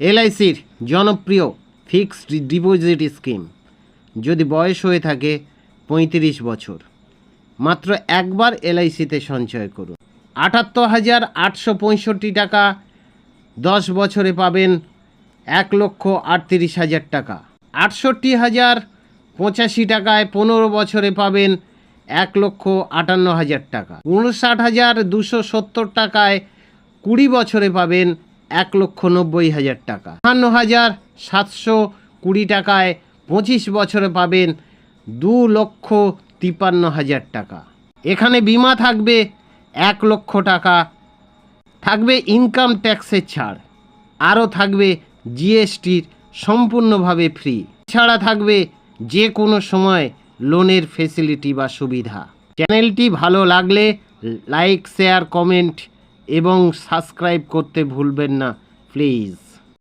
এলআইসির জনপ্রিয় fixed deposit scheme, যদি বয়স হয়ে থাকে পঁয়ত্রিশ বছর। মাত্র একবার এলআইসিতে সঞ্চয় করুন। আটাত্তর হাজার আটশো পঁয়ষট্টি টাকা দশ বছরে পাবেন এক লক্ষ আটত্রিশ হাজার টাকা। আটষট্টি হাজার পঁচাশি টাকায় পনেরো বছরে পাবেন এক লক্ষ আটান্ন হাজার টাকা। উনষাট হাজার দুশো সত্তর টাকায় কুড়ি বছরে পাবেন এক লক্ষ নব্বই হাজার টাকা। বাহান্ন হাজার সাতশো কুড়ি টাকায় পঁচিশ বছরে পাবেন দু লক্ষ তিপ্পান্ন হাজার টাকা। এখানে বিমা থাকবে এক লক্ষ টাকা। থাকবে ইনকাম ট্যাক্সের ছাড়। আরও থাকবে জিএসটির সম্পূর্ণভাবে ফ্রি। ছাড়া থাকবে যে কোনো সময় লোনের ফেসিলিটি বা সুবিধা। চ্যানেলটি ভালো লাগলে লাইক শেয়ার কমেন্ট এবং সাবস্ক্রাইব করতে ভুলবেন না প্লিজ।